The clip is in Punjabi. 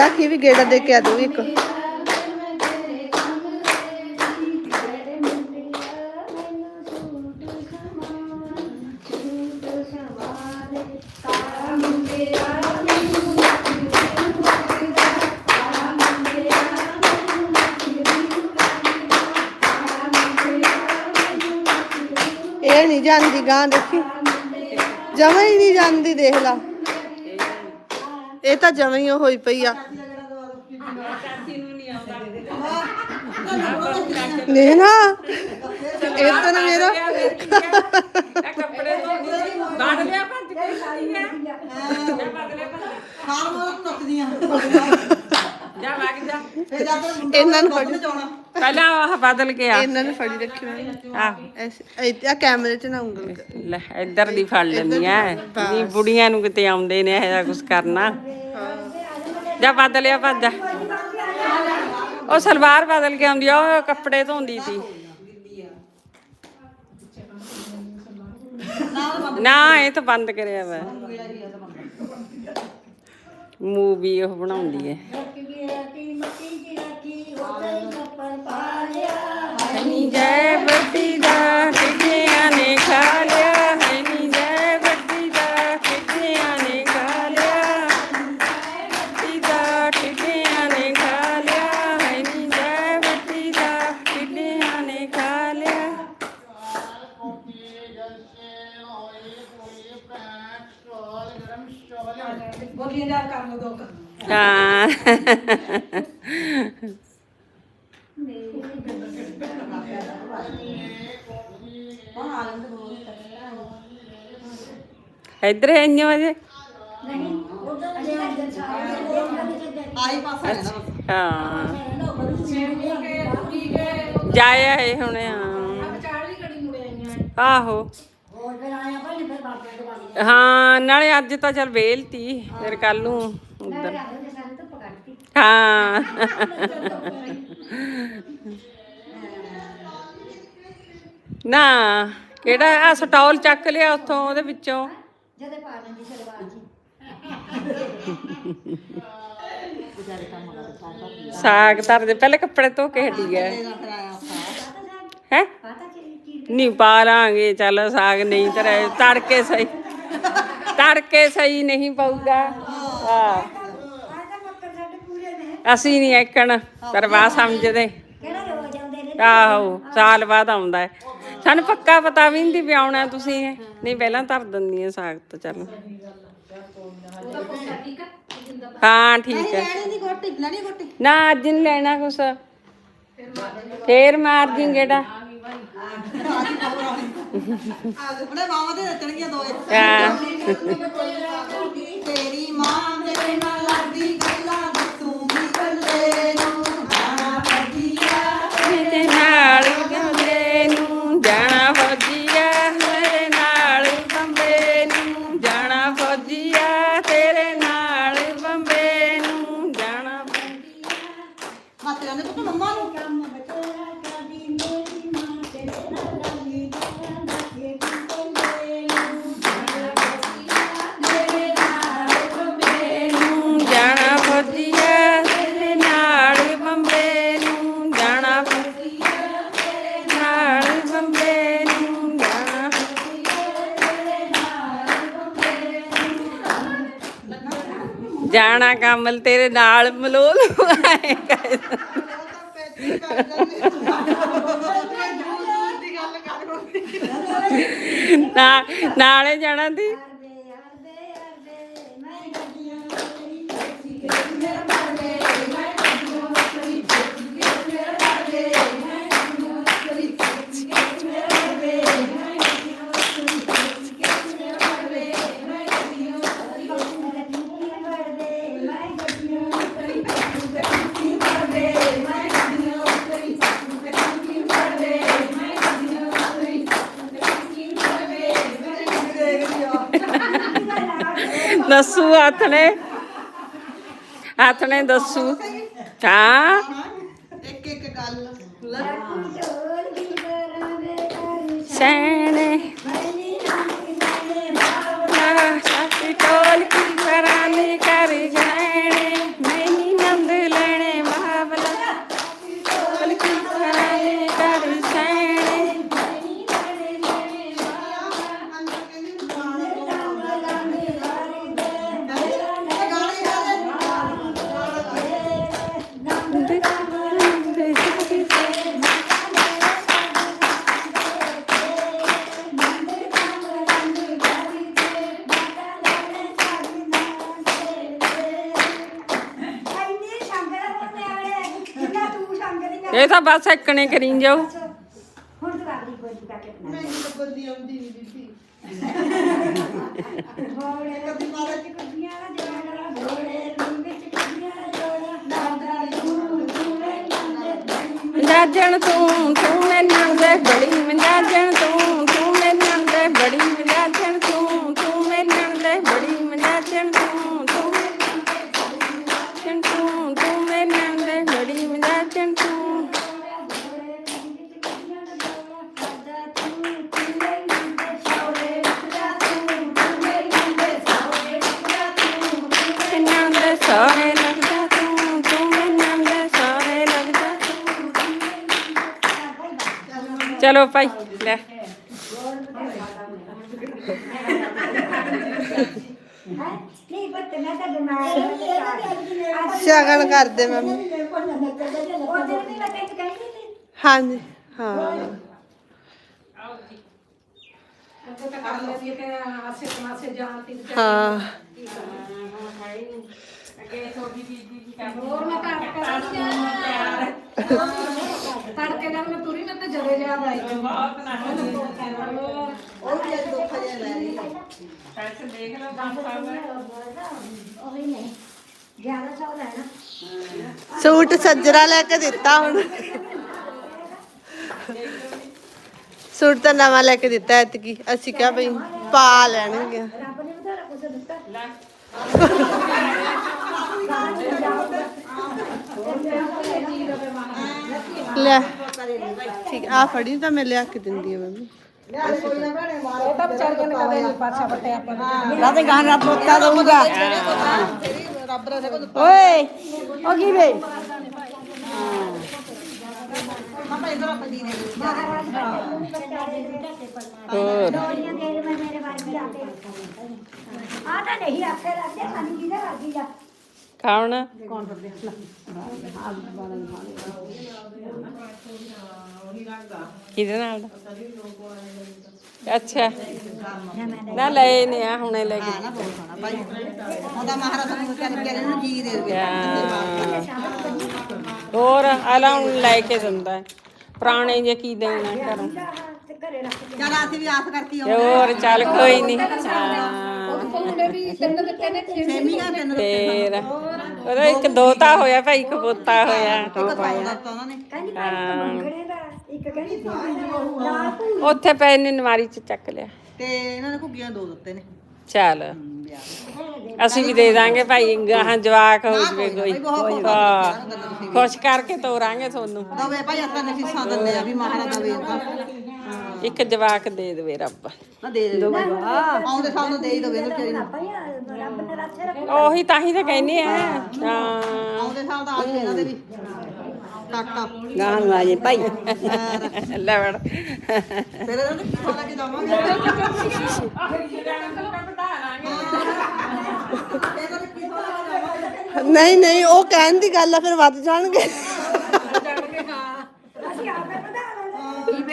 ਜਾ ਕੀ ਵੀ ਗੇੜਾ ਦੇ ਕੇ ਆ ਦੋ ਇੱਕ। ਇਹ ਨਹੀਂ ਜਾਂਦੀ ਗਾਂ ਦੇਖੀ। ਜਮਾਂ ਹੀ ਨਹੀਂ ਜਾਂਦੀ, ਦੇਖ ਲਾ। ਇਹ ਤਾਂ ਜਮਾਂ ਹੀ ਹੋਈ ਪਈ ਆ। ਨਹੀਂ ਨਾ। ਇਹ ਤਾਂ ਨਾ ਮੇਰਾ। ਕੱਪੜੇ ਬਾੜ ਲਿਆ ਭੱਜ ਕੇ। ਖਾਈ ਹੈ ਖਾਣ ਮੋਰ ਨੱਕਦੀਆਂ ਜਾ ਵਗ ਜਾ। ਫੇਰ ਜਾ ਕੇ ਮੁੰਡਾ ਇਹਨਾਂ ਨੂੰ ਦੁੱਧ ਫੜੀ। ਜਾਣਾ। ਪਹਿਲਾਂ ਆਹ ਬਦਲ ਕੇ ਆ ਇਹਨਾਂ ਨੇ ਫੜੀ ਰੱਖੀ ਹੋਈ। ਆ ਐਸੇ ਆ ਕੈਮਰੇ 'ਚ ਨਾ ਉਂਗਲ ਕਰ। ਲੈ ਇੱਧਰ ਦੀ ਫੜ ਲੈਂਦੀਆਂ ਨਹੀਂ ਬੁੜੀਆਂ ਨੂੰ ਕਿਤੇ ਆਉਂਦੇ ਨੇ ਇਹਦਾ ਕੁਝ ਕਰਨਾ। ਜਾ ਬਦਲਿਆ ਭੱਜ ਜਾ। ਉਹ ਸਲਵਾਰ ਬਦਲ ਕੇ ਆਉਂਦੀ ਆ ਉਹ ਕੱਪੜੇ ਧੋਂਦੀ ਸੀ। ਨਾ ਇਹ ਤਾਂ ਬੰਦ ਕਰਿਆ ਵਾ। ਮੂਵੀ ਉਹ ਬਣਾਉਂਦੀ ਹੈ ਹਨੀ ਜੈ ਬੱਤੀ ਦਾ ਟਿੱਕਿਆਂ ਨੇ ਖਾ ਲਿਆ ਹਨੀ ਜੈ ਬੱਤੀ ਦਾ ਟਿੱਕਿਆਂ ਨੇ ਖਾ ਲਿਆ ਬੱਤੀ ਦਾ ਟਿੱਕਿਆਂ ਨੇ ਖਾ ਲਿਆ ਹਨੀ ਜੈ ਬੱਤੀ ਦਾ ਟਿੱਕਿਆਂ ਨੇ ਖਾ ਲਿਆ ਬੋਲੀਆਂ ਜਾ ਕਰ ਲੋ ਦੋ ਹਾਂ। ਇੱਧਰ ਹੈ ਇੰਨੇ ਵਜੇ ਆਈ ਪਾਸਾ ਹੈ ਨਾ ਹਾਂ ਜਾਇਆ ਹੈ ਹੁਣ, ਹਾਂ। ਆਹੋ। ਹਾਂ, ਨਾਲੇ ਅੱਜ ਤਾਂ ਚਲ ਵੇਲਤੀ ਫਿਰ ਕੱਲ ਨੂੰ। ਉਧਰ ਹਾਂ। ਨਾ ਕਿਹੜਾ ਆ ਸਟਾਲ ਚੱਕ ਲਿਆ ਉੱਥੋਂ ਉਹਦੇ ਵਿੱਚੋਂ। ਸਾਗ ਧਰਦੇ ਪਹਿਲੇ ਕੱਪੜੇ ਧੋ ਕੇ ਹਟੀ ਸਾ ਹੈ? ਨਹੀਂ ਪਾ ਲਾਂਗੇ ਚੱਲ ਸਾਗ ਨਹੀਂ ਤਰੇ ਤੜਕੇ ਸਹੀ ਤੜਕੇ ਸਹੀ ਨਹੀਂ ਪਊਗਾ। ਹਾਂ। ਅਸੀਂ ਨਹੀਂ ਐਕਣ ਪਰਵਾਹ ਸਮਝਦੇ। ਆਹੋ, ਸਾਲ ਬਾਅਦ ਆਉਂਦਾ ਹੈ। ਸਾਨੂੰ ਪੱਕਾ ਪਤਾ ਵੀ ਨਹੀਂ ਵੀ ਆਉਣਾ ਤੁਸੀਂ ਇਹ। ਨਹੀਂ, ਪਹਿਲਾਂ ਧਰ ਦਿੰਦੀ ਆ ਸਾਗ ਤਾਂ ਚੱਲ। ਹਾਂ, ਠੀਕ ਹੈ। ਲੈਣੀ ਨਹੀਂ ਗੋਟੀ ਲੈਣੀ ਗੋਟੀ ਨਾ, ਅੱਜ ਨਹੀਂ ਲੈਣਾ ਕੁਛ। ਫੇਰ ਮਾਰ ਦੀ ਗੇੜਾ ਆ ਆਪਣੇ ਮਾਮਾ ਦੇ ਨੱਚਣਗੀਆਂ ਦੋਏ ਹਾਂ। ਤੇਰੀ ਮਾਂ ਮੇਰੇ ਨਾਲ ਲੱਗਦੀ ਮੱਤ ਜਾਂਦੇ ਪੁੱਤ ਮੰਮਾ ਨੂੰ ਨੂੰ ਜਾਣਾ ਫੌਜੀਆ ਤੇਰੇ ਨਾਲ ਬੰਬੇ ਨੂੰ। ਜਾਣਾ ਫੌਜੀਆ ਤੇਰੇ ਨਾਲ ਬੰਬੇ ਨੂੰ ਜਾਣਾ ਜਾਣਾ ਕਮਲ ਤੇਰੇ ਨਾਲ ਮਲੋਲ ਆਏ ਨਾਲੇ ਜਾਣਾ ਦੀ ਦੱਸੂ ਹੱਥ ਨੇ ਹੱਥ ਨੇ ਦੱਸੂ। ਹਾਂ। ਇੱਕ ਇੱਕ ਗੱਲ ਸੈਣੇ ਸਾਥੀ ਟੋਲ ਕੀ ਕਰਾਨੀ ਕਰ ਜਾਣੇ ਇਹ ਤਾਂ ਬਸ ਇੱਕਣੇ ਕਰੀ ਜਾਓ। ਹੁਣ ਤਾਂ ਆਪਦੀ ਕੋਈ ਪੈਕੇਟ ਨਾ ਮੈਨੂੰ ਤਾਂ ਬੰਦੀ ਆਉਂਦੀ ਨਹੀਂ ਬੀਬੀ ਹੋੜੇ ਕਦੀ ਮਾਰਾ ਚ ਕੁੜੀਆਂ ਦਾ ਜੋੜਾ ਹੋੜੇ ਰੰਗ ਵਿੱਚ ਕੁੜੀਆਂ ਦਾ ਜੋੜਾ ਦਾਦਾ ਤੂੰ ਤੂੰ ਨੰਦੇ ਮਜਾਜਣ ਤੂੰ ਤੂੰ ਮੇਰੇ ਨਾਲ ਦੇ ਬੜੀ ਮਜਾਜਣ ਤੂੰ ਤੂੰ ਨਾਲ ਦੇ ਬੜੀ ਮਜਾਜਣ ਤੂੰ ਤੂੰ ਨਾਲ ਦੇ ਬੜੀ ਮਜਾਜਣ ਤੂੰ ਤੂੰ ਮਜਾਜਣ ਤੂੰ ਤੂੰ ਮੇਰੇ ਨਾਲ ਦੇ ਬੜੀ ਮਜਾਜਣ ਤੂੰ ਮੇਰੇ ਸਾਰੇ ਲੱਗਦਾ ਤੂੰ ਤੂੰ ਨਾਲ ਦੇ ਸਾਰੇ ਲੱਗਦਾ ਤੂੰ। ਚਲੋ ਭਾਈ ਲੈ। ਨਹੀਂ ਬੱਤ ਮੈਂ ਤਾਂ ਬਿਮਾਰ ਹਾਂ ਸ਼ਗਨ ਕਰਦੇ ਮੰਮੀ। ਉਹ ਦਿਨ ਵੀ ਮੈਂ ਤੈਨੂੰ ਕਹਿੰਦੀ ਸੀ ਹਾਂਜੀ ਹਾਂ। ਹਾਂ ਤੜਕੇ ਨਾਲ ਮੈਂ ਤੁਰੀ ਨਾ ਤੇ ਜਰੇ ਯਾਦ ਆਈ। ਉਹੀ ਨਹੀਂ 1100 ਦਾ ਹੈ। ਨਾ ਸੂਟ ਸੱਜਰਾ ਲੈ ਕੇ ਦਿੱਤਾ ਹੁਣ। ਸੂਟ ਤਾਂ ਨਵਾਂ ਲੈ ਕੇ ਦਿੱਤਾ ਐਤਕੀ। ਅਸੀਂ ਕਿਹਾ ਭਈ ਪਾ ਲੈਣਗੇ। ਰੱਬ ਨੇ ਬਥੇਰਾ ਕੁਝ ਦਿੱਤਾ। ਲੈ ਠੀਕ ਆ ਫੜੀ ਤਾਂ ਮੈਂ ਲਿਆ ਕੇ ਦਿੰਦੀ ਆ ਮੰਮੀ। ਰਾਤੇ ਗਾਣ ਰੱਬ ਉੱਤਾ ਦਊਗਾ। ਓਏ ਉਹ ਕੀ ਵੇ? ਆ ਤਾਂ ਨਹੀਂ ਆਖੇ ਰੱਖਦੇ ਪਾਣੀ ਕਿਹਦੇ ਵਰਗੀ ਆ ਕੌਣ ਕਿਹਦੇ ਨਾਲ ਦਾ? ਅੱਛਾ। ਨਾ ਲੈ ਨੇ ਆ ਹੁਣੇ ਲੈ ਕੇ ਉਹਦਾ ਮਹਾਰਾਜ ਨੂੰ ਕਹਿੰਦੇ ਕਿ ਇਹਨੂੰ ਜੀ ਦੇ ਹਾਂ। ਹੋਰ ਆਲਾ ਹੁਣ ਲੈ ਕੇ ਦਿੰਦਾ ਹੈ। ਪੁਰਾਣੇ ਜੇ ਕੀ ਦੇਣਾ ਘਰੋਂ। ਦੇ ਚਲ ਅਸੀਂ ਵੀ ਆਸ ਕਰਤੀ ਹੋਰ ਚੱਲ ਕੋਈ ਨਹੀਂ। ਹਾਂ। ਮੁੰਡੇ ਵੀ ਤਿੰਨ ਦਿੱਤੇ ਨੇ ਛੇਵੀਂ ਦਾ ਤਿੰਨ ਫੇਰ ਉਹਦਾ ਇੱਕ ਦੋਤਾ ਹੋਇਆ ਭਾਈ ਇੱਕ ਪੋਤਾ ਹੋਇਆ। ਦਿੱਤਾ ਉਹਨਾਂ ਨੇ। ਕਹਿੰਦੀ ਭਾਈ ਇੱਕ ਮੰਗਣੇ ਦਾ ਇੱਕ ਕਹਿੰਦੀ ਤੂੰ ਨਾਲ ਤੂੰ ਉੱਥੇ ਪਏ ਨੇ ਨਵਾਰੀ ਚ ਚੱਕ ਲਿਆ। ਤੇ ਇਹਨਾਂ ਨੇ ਘੁੱਗੀਆਂ ਦੋ ਦਿੱਤੇ ਨੇ। ਚੱਲ। ਅਸੀਂ ਵੀ ਦੇ ਦਾਂਗੇ ਭਾਈ ਗਾਹਾਂ ਜਵਾਕ ਹੋ ਜਵੇ ਕੋਈ। ਹਾਂ ਖੁਸ਼ ਕਰਕੇ ਤੋਰਾਂਗੇ ਤੁਹਾਨੂੰ। ਦਵੇ ਭਾਈ ਆਪਾਂ ਨੇ ਫੀਸਾਂ ਦਿੰਦੇ ਆ ਵੀ ਮਹਾਰਾਜ ਦਵੇ ਆਪਾਂ ਇੱਕ ਜਵਾਕ ਦੇ ਦੇਵੇ ਰੱਬ। ਨਾ ਦੇ ਦੇ ਆਉਂਦੇ ਸਾਲ ਨੂੰ ਦੇ ਹੀ ਨੂੰ ਭਾਈ ਰੱਬ ਨੇ ਰੱਖੇ ਰੱਖ ਉਹੀ ਤਾਂ ਹੀ ਤਾਂ ਕਹਿੰਦੇ ਆ। ਹਾਂ। ਆਉਂਦੇ ਸਾਲ ਦਾ ਆ ਇਹਨਾਂ ਦੇ ਵੀ। ਕਾਕਾ। ਗਾਹਾਂ ਨੂੰ ਆ ਜੇ ਭਾਈ। ਲੈ ਵੜ। ਫਿਰ ਇਹਨਾਂ ਨੂੰ ਕੀ ਖਵਾ ਕੇ ਦਵਾਂਗੇ ਨਹੀਂ ਨਹੀਂ ਉਹ ਕਹਿਣ ਦੀ ਗੱਲ ਆ ਫਿਰ ਵੱਧ ਜਾਣਗੇ ਅਸੀਂ ਆਪੇ ਵਧਾ